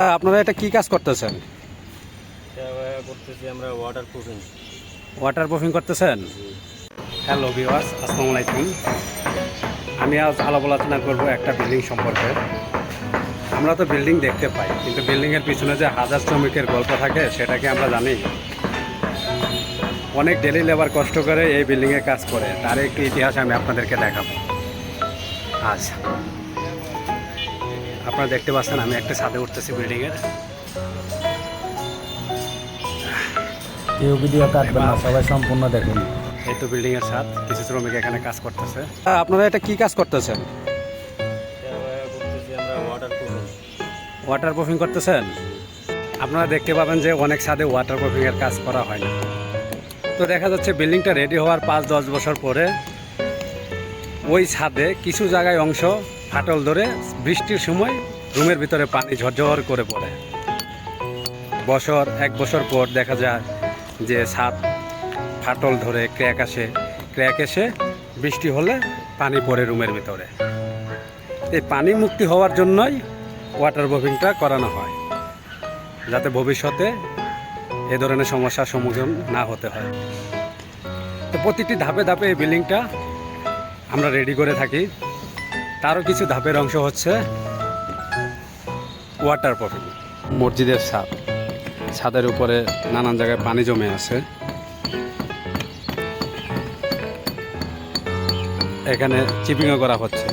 আপনারা এটা কি কাজ করতেছেন? করতেছি আমরা ওয়াটার প্রুফিং ওয়াটার প্রুফিং করতেছেন? হ্যালো ভিওয়ার্স আসসালামু আলাইকুম। আমি আজ আলাপ আলোচনা করব একটা বিল্ডিং সম্পর্কে। আমরা তো বিল্ডিং দেখতে পাই কিন্তু বিল্ডিংয়ের পিছনে যে হাজার শ্রমিকের গল্প থাকে সেটাকে আমরা জানি। অনেক ডেলি লেবার কষ্ট করে এই বিল্ডিংয়ে কাজ করে তার একটি ইতিহাস আমি আপনাদেরকে দেখাবো। আজ আপনারা দেখতে পাচ্ছেন আমি একটা ছাদে উঠতেছি বিল্ডিংয়ের কেউ ভিডিও কাটবেন না সবাই সম্পূর্ণ দেখুন। এই তো বিল্ডিং এর ছাদ কিছু শ্রমিক এখানে কাজ করতেছে। আপনারা এটা কি কাজ করতেছেন? এটা ওয়াটার প্রুফিং করতেছেন? আপনারা দেখতে পাবেন যে অনেক ছাদে ওয়াটার প্রুফিং এর কাজ করা হয় না। তো দেখা যাচ্ছে বিল্ডিংটা রেডি হওয়ার পাঁচ দশ বছর পরে ওই ছাদে কিছু জায়গায় অংশ ফাটল ধরে বৃষ্টির সময় রুমের ভিতরে পানি ঝরঝর করে পড়ে। বছর, এক বছর পর দেখা যায় যে ছাদ ফাটল ধরে ক্র্যাক আসে। ক্র্যাক এসে বৃষ্টি হলে পানি পড়ে রুমের ভিতরে। এই পানি মুক্তি হওয়ার জন্যই ওয়াটার প্রুফিংটা করানো হয়, যাতে ভবিষ্যতে এ ধরনের সমস্যার সম্মুখীন না হতে হয়। তো প্রতিটি ধাপে ধাপে এই বিল্ডিংটা আমরা রেডি করে থাকি। তারও কিছু ধাপের অংশ হচ্ছে ওয়াটার প্রুফিং মসজিদের ছাদ। ছাদের উপরে নানান জায়গায় পানি জমে আছে। এখানে চিপিংও করা হচ্ছে।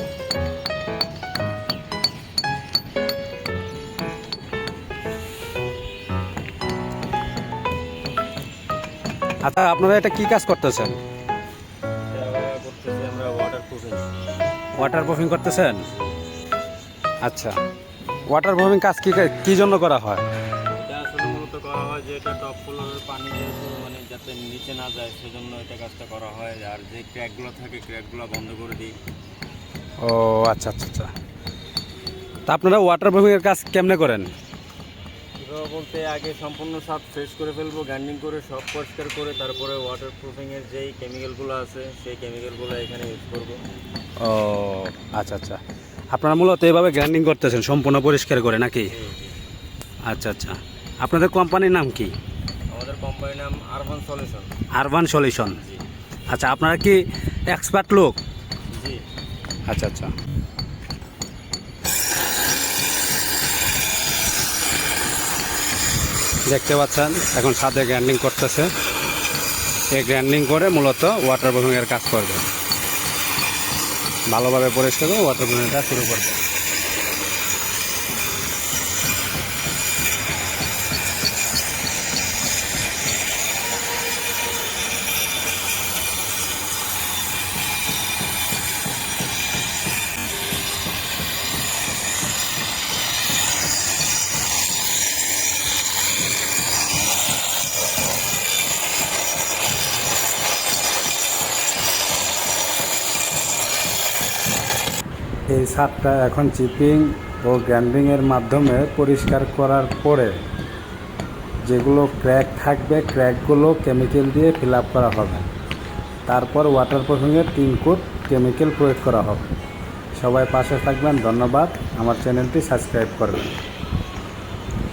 আচ্ছা আপনারা এটা কি কাজ করতেছেন? ওয়াটার প্রুফিং করতেছেন? আচ্ছা। ওয়াটার প্রুফিং কাজ কি কি জন্য করা হয়? এটা আসলে মূলত করা হয় যে এটা টপ ফ্লোরের পানি যেহেতু মানে যাতে নিচে না যায় সেজন্য এটা কাজটা করা হয়। আর যে ক্র্যাকগুলো থাকে ক্র্যাকগুলো বন্ধ করে দিই। ও আচ্ছা আচ্ছা আচ্ছা। তা আপনারা ওয়াটার প্রুফিংয়ের কাজ কেমনে করেন? বলতে আগে সম্পূর্ণ সাপ ফ্রেশ করে ফেলব গ্যান্ডিং করে সব পরিষ্কার করে তারপরে ওয়াটার প্রুফিংয়ের যেই কেমিক্যালগুলো আছে সেই কেমিক্যালগুলো এখানে ইউজ করব। ও আচ্ছা আচ্ছা। আপনারা মূলত এইভাবে গ্রাইন্ডিং করতেছেন সম্পূর্ণ পরিষ্কার করে নাকি? আচ্ছা আচ্ছা। আপনাদের কোম্পানির নাম কি? আমাদের কোম্পানির নাম আরবান সলিউশন আরবান সলিউশন জি। আচ্ছা আপনারা কি এক্সপার্ট লোক? জি। আচ্ছা আচ্ছা। দেখতে পাচ্ছেন, এখন ছাদে গ্র্যান্ডিং করতেছে। এই গ্র্যান্ডিং করে মূলত ওয়াটার প্রুফিংয়ের কাজ করবে। ভালোভাবে পরিষ্কার করে ওয়াটার প্রুফিংয়ের কাজ শুরু করবে। এই ছাদটা এখন চিপিং ও গ্র্যান্ডিংয়ের মাধ্যমে পরিষ্কার করার পরে যেগুলো ক্র্যাক থাকবে, ক্র্যাকগুলো কেমিক্যাল দিয়ে ফিল করা হবে। তারপর ওয়াটার প্রুফিংয়ের তিন কোট কেমিক্যাল প্রয়োগ করা হবে। সবাই পাশে থাকবেন, ধন্যবাদ। আমার চ্যানেলটি সাবস্ক্রাইব করবেন।